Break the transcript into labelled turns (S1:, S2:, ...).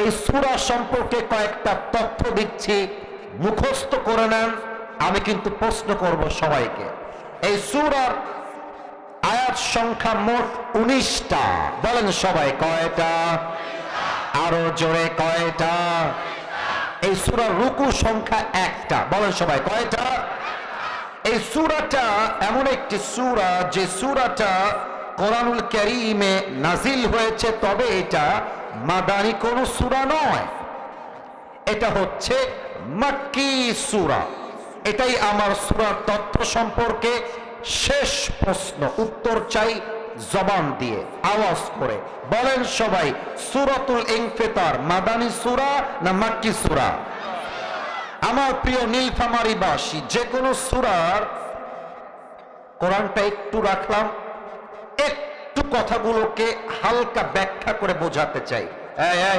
S1: এই সুরা সম্পর্কে কয়েকটা তথ্য দিচ্ছি। মুখস্থ করে নেন, আমি কিন্তু প্রশ্ন করব সবাইকে। এই সুরার আয়াত সংখ্যা মোট উনিশটা। বলেন সবাই কয়টা? আরও জোরে কয়টা? এই সুরার রুকু সংখ্যা একটা। বলেন সবাই কয়টা? এই সুরাটা এমন একটি সুরা, যে সুরাটা কোরআনুল ক্যারিমে নাজিল হয়েছে। তবে এটা মাদানি কোন সুরা নয়। এটা হচ্ছে মাক্কি সুরা। এটাই আমার সুরার তথ্য সম্পর্কে শেষ প্রশ্ন, উত্তর চাই জবান দিয়ে, আওয়াজ করে। বলেন সবাই, সুরাতুল ইনফিতার মাদানি সুরা না মাক্কি সুরা? আমার প্রিয় নীলফামারিবাসী, যে কোনো সুরার কোরআনটা একটু রাখলাম। কথাগুলোকে হালকা ব্যাখ্যা করে বোঝাতে চাই।